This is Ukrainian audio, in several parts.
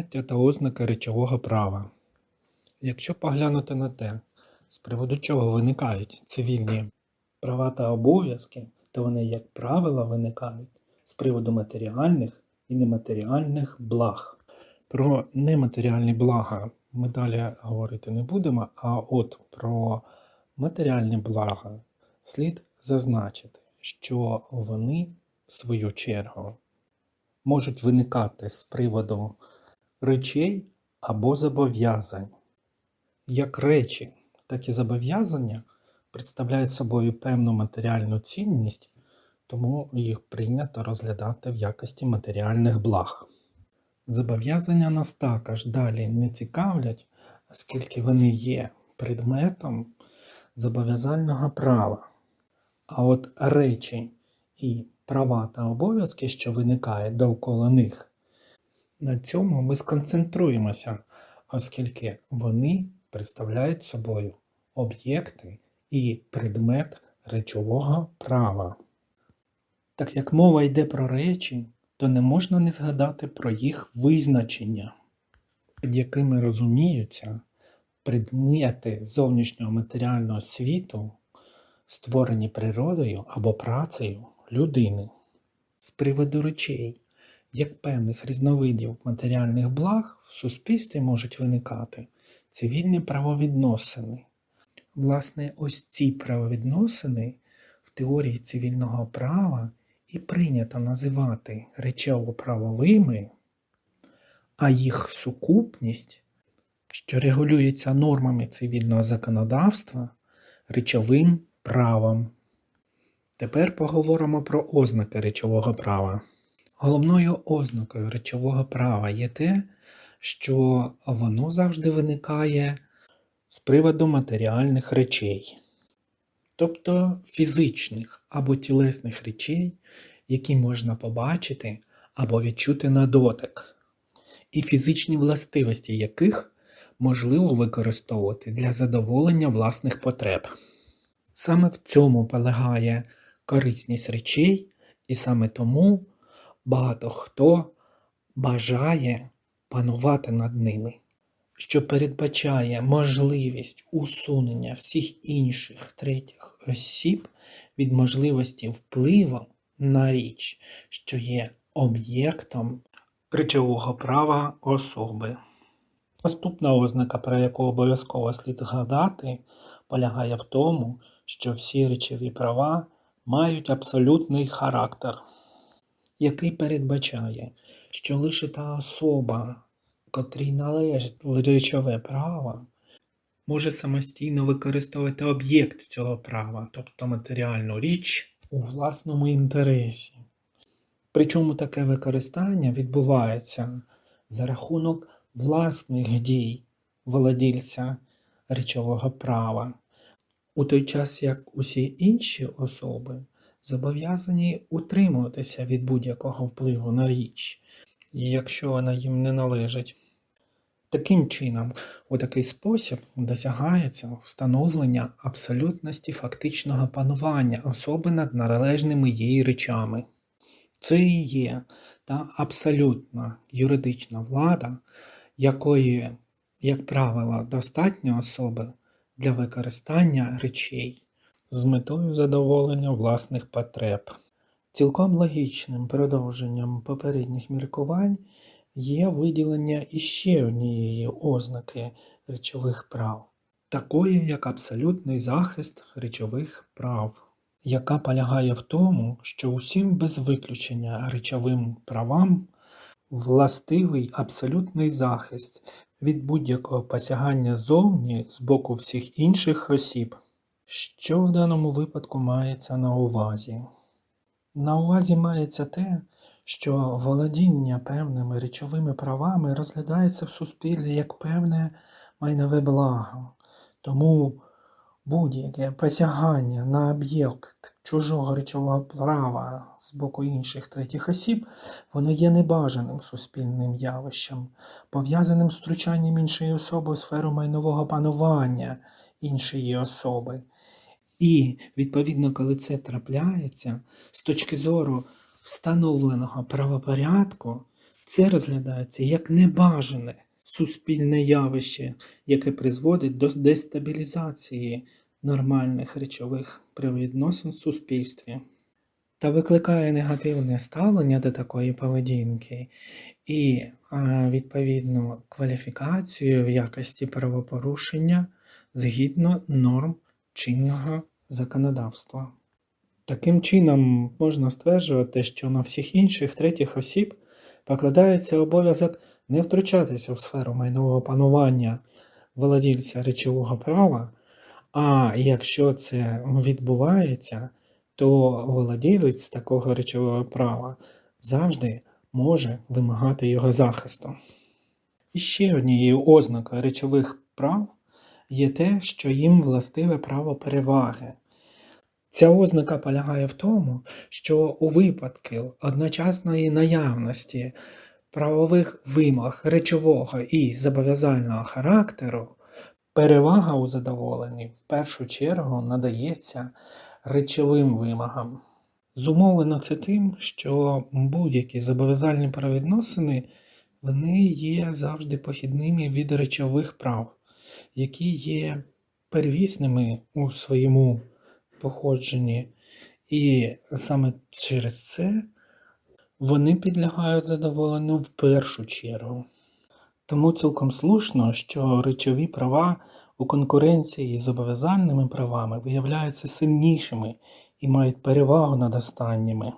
Поняття та ознаки речового права. Якщо поглянути на те, з приводу чого виникають цивільні права та обов'язки, то вони, як правило, виникають з приводу матеріальних і нематеріальних благ. Про нематеріальні блага ми далі говорити не будемо, а от про матеріальні блага слід зазначити, що вони, в свою чергу, можуть виникати з приводу речей або зобов'язань. Як речі, так і зобов'язання представляють собою певну матеріальну цінність, тому їх прийнято розглядати в якості матеріальних благ. Зобов'язання нас також далі не цікавлять, оскільки вони є предметом зобов'язального права. А от речі і права та обов'язки, що виникають довкола них, на цьому ми сконцентруємося, оскільки вони представляють собою об'єкти і предмет речового права. Так як мова йде про речі, то не можна не згадати про їх визначення, під якими розуміються предмети зовнішнього матеріального світу, створені природою або працею людини. З приводу речей, як певних різновидів матеріальних благ в суспільстві можуть виникати цивільні правовідносини. Власне, ось ці правовідносини в теорії цивільного права і прийнято називати речово-правовими, а їх сукупність, що регулюється нормами цивільного законодавства, речовим правом. Тепер поговоримо про ознаки речового права. Головною ознакою речового права є те, що воно завжди виникає з приводу матеріальних речей, тобто фізичних або тілесних речей, які можна побачити або відчути на дотик, і фізичні властивості яких можливо використовувати для задоволення власних потреб. Саме в цьому полягає корисність речей, і саме тому багато хто бажає панувати над ними, що передбачає можливість усунення всіх інших третіх осіб від можливості впливу на річ, що є об'єктом речового права особи. Наступна ознака, про яку обов'язково слід згадати, полягає в тому, що всі речові права мають абсолютний характер, який передбачає, що лише та особа, котрій належить речове право, може самостійно використовувати об'єкт цього права, тобто матеріальну річ, у власному інтересі. Причому таке використання відбувається за рахунок власних дій володільця речового права, у той час як усі інші особи зобов'язані утримуватися від будь-якого впливу на річ, якщо вона їм не належить. Таким чином, у такий спосіб досягається встановлення абсолютності фактичного панування особи над належними їй речами. Це і є та абсолютна юридична влада, якої, як правило, достатньо особи для використання речей з метою задоволення власних потреб. Цілком логічним продовженням попередніх міркувань є виділення іще однієї ознаки речових прав, такої як абсолютний захист речових прав, яка полягає в тому, що усім без виключення речовим правам властивий абсолютний захист від будь-якого посягання зовні з боку всіх інших осіб. Що в даному випадку мається на увазі? На увазі мається те, що володіння певними речовими правами розглядається в суспільстві як певне майнове благо. Тому будь-яке посягання на об'єкт чужого речового права з боку інших третіх осіб, воно є небажаним суспільним явищем, пов'язаним з втручанням іншої особи у сферу майнового панування іншої особи. І, відповідно, коли це трапляється, з точки зору встановленого правопорядку, Це розглядається як небажане суспільне явище, яке призводить до дестабілізації нормальних речових правовідносин в суспільстві. Та викликає негативне ставлення до такої поведінки і, відповідно, кваліфікацію в якості правопорушення згідно норм чинного законодавства. Таким чином, можна стверджувати, що на всіх інших третіх осіб покладається обов'язок не втручатися в сферу майнового панування володільця речового права, а якщо це відбувається, то володілець такого речового права завжди може вимагати його захисту. І ще однією ознакою речових прав є те, що їм властиве право переваги. Ця ознака полягає в тому, що у випадку одночасної наявності правових вимог речового і зобов'язального характеру перевага у задоволенні в першу чергу надається речовим вимогам. Зумовлено це тим, що будь-які зобов'язальні правовідносини вони є завжди похідними від речових прав, які є первісними у своєму походженні, і саме через це вони підлягають задоволенню в першу чергу. Тому цілком слушно, що речові права у конкуренції з зобов'язальними правами виявляються сильнішими і мають перевагу над останніми.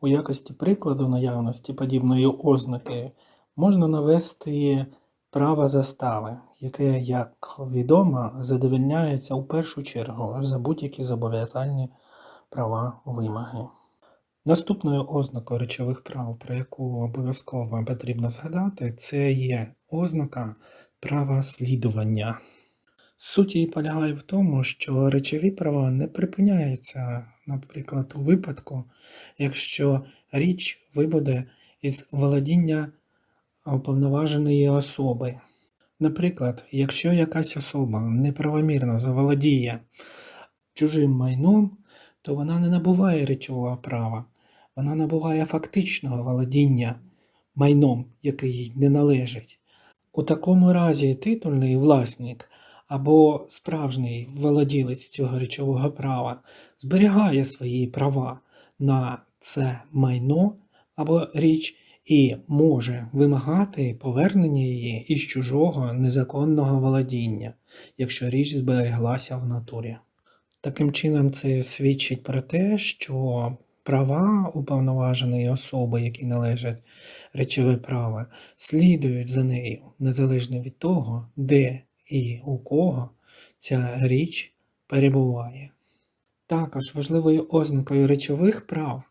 У якості прикладу наявності подібної ознаки можна навести право застави, яке, як відомо, задовольняється у першу чергу за будь-які зобов'язальні права вимоги. Наступною ознакою речових прав, про яку обов'язково потрібно згадати, це є ознака права слідування. Суть її полягає в тому, що речові права не припиняються, наприклад, у випадку, якщо річ вибуде із володіння уповноваженої особи. Наприклад, якщо якась особа неправомірно заволодіє чужим майном, то вона не набуває речового права, вона набуває фактичного володіння майном, який їй не належить. У такому разі титульний власник або справжній володілець цього речового права зберігає свої права на це майно або річ і може вимагати повернення її із чужого незаконного володіння, якщо річ збереглася в натурі. Таким чином, це свідчить про те, що права уповноваженої особи, які належать речове право, слідують за нею незалежно від того, де і у кого ця річ перебуває. Також важливою ознакою речових прав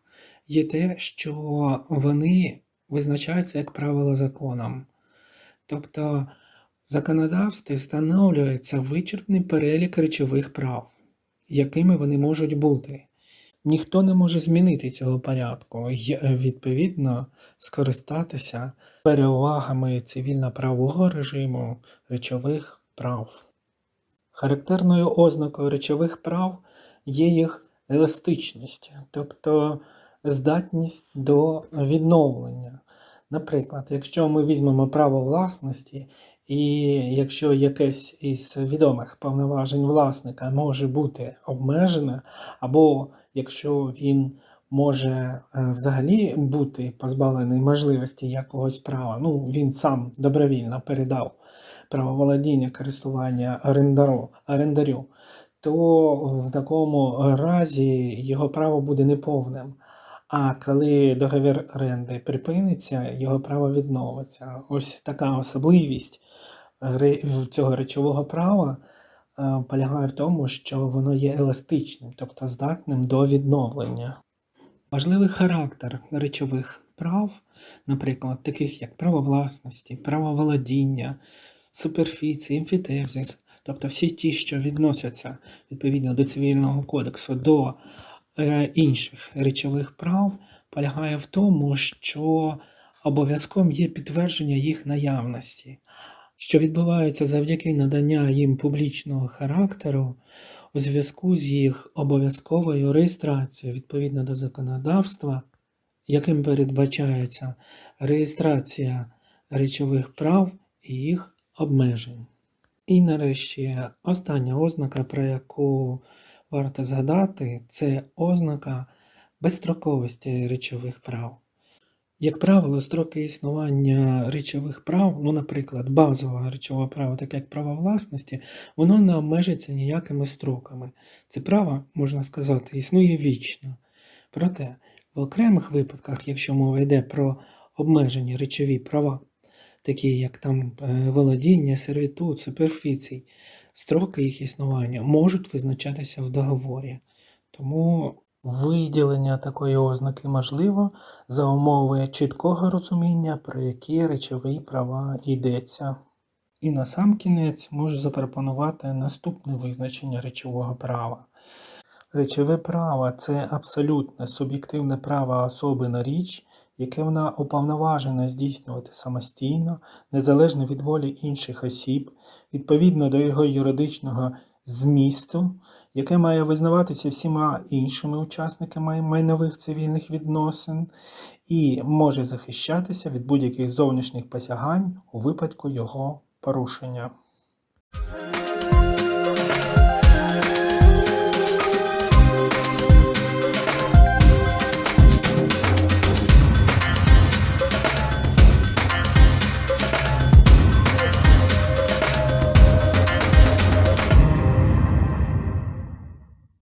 є те, що вони визначаються, як правило, законом. Тобто в законодавстві встановлюється вичерпний перелік речових прав, якими вони можуть бути. Ніхто не може змінити цього порядку і, відповідно, скористатися перевагами цивільно-правового режиму речових прав. Характерною ознакою речових прав є їх еластичність, тобто здатність до відновлення. Наприклад, якщо ми візьмемо право власності, і якщо якесь із відомих повноважень власника може бути обмежене, або якщо він може е, взагалі бути позбавлений можливості якогось права, ну він сам добровільно передав право володіння користування орендару, орендарю, то в такому разі його право буде неповним. А коли договір оренди припиниться, його право відновиться. Ось така особливість цього речового права е, полягає в тому, що воно є еластичним, тобто здатним до відновлення. Важливий характер речових прав, наприклад, таких як право власності, право володіння, суперфіції, емфітевзис, тобто всі ті, що відносяться відповідно до цивільного кодексу до е, інших речових прав, полягає в тому, що обов'язком є підтвердження їх наявності, що відбувається завдяки надання їм публічного характеру у зв'язку з їх обов'язковою реєстрацією відповідно до законодавства яким передбачається реєстрація речових прав і їх обмежень. І нарешті остання ознака, про яку варто згадати, це ознака безстроковості речових прав. Як правило, строки існування речових прав, ну, наприклад, базового речового права, таке як право власності, воно не обмежиться ніякими строками. Це право, можна сказати, існує вічно. Проте, в окремих випадках, якщо мова йде про обмежені речові права, такі як там е, володіння, сервітут, суперфіцій, строки їх існування можуть визначатися в договорі. Тому виділення такої ознаки можливо за умови чіткого розуміння, про які речові права йдеться. І на сам кінець можу запропонувати наступне визначення речового права. Речове право це абсолютне суб'єктивне право особи на річ, яке вона уповноважена здійснювати самостійно, незалежно від волі інших осіб, відповідно до його юридичного змісту, яке має визнаватися всіма іншими учасниками майнових цивільних відносин і може захищатися від будь-яких зовнішніх посягань у випадку його порушення.